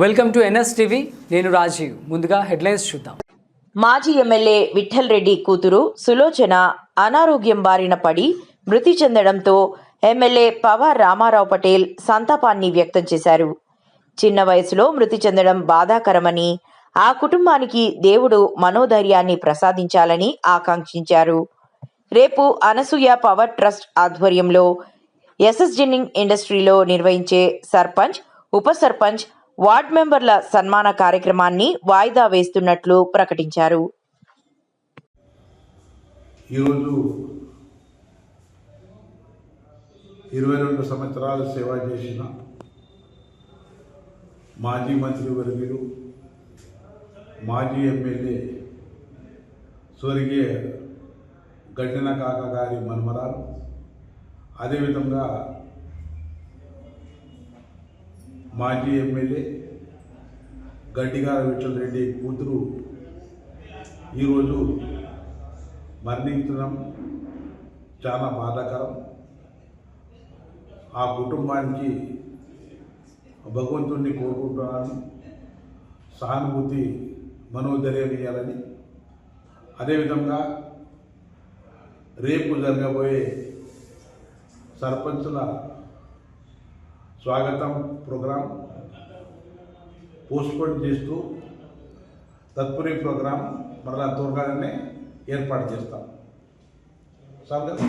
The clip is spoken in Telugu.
Welcome to NS TV. నేను రాజీవ్. ముందుగా హెడ్లైన్స్ చూద్దాం. మాజీ ఎమ్మెల్యే విఠల్ రెడ్డి కూతురు సులోచన అనారోగ్యం బారిన పడి మృతి చెందడంతో ఎమ్మెల్యే పవార్ రామారావు పటేల్ సంతాపాన్ని వ్యక్తం చేశారు. చిన్న వయసులో మృతి చెందడం బాధాకరమని ఆ కుటుంబానికి దేవుడు మనోధైర్యాన్ని ప్రసాదించాలని ఆకాంక్షించారు. రేపు అనసూయ పవర్ ట్రస్ట్ ఆధ్వర్యంలో ఎస్ఎస్ జెన్నింగ్ ఇండస్ట్రీలో నిర్వహించే సర్పంచ్ ఉప సర్పంచ్ వార్డ్ మెంబర్ల సన్మాన కార్యక్రమాన్ని వాయిదా వేస్తున్నట్లు ప్రకటించారు. ఈరోజు ఇరవై రెండు సంవత్సరాలు సేవ చేసిన మాజీ మంత్రి వర్గులు మాజీ ఎమ్మెల్యే స్వర్గీయ గడ్డిన కాక గారి మన్మరాలు అదేవిధంగా మాజీ ఎమ్మెల్యే గడ్డిగార విఠల్ రెడ్డి కూతురు ఈరోజు మరణించడం చాలా బాధాకరం. ఆ కుటుంబానికి భగవంతుణ్ణి కోరుకుంటున్నాను. సానుభూతి మనోధైర్యం ఇవ్వాలని అదేవిధంగా రేపు జరగబోయే సర్పంచుల స్వాగతం ప్రోగ్రాం. పోస్ట్పోన్ చేస్తూ తత్పరి ప్రోగ్రాం మరలా త్వరగానే ఏర్పాటు చేస్తాం. సార్ గారు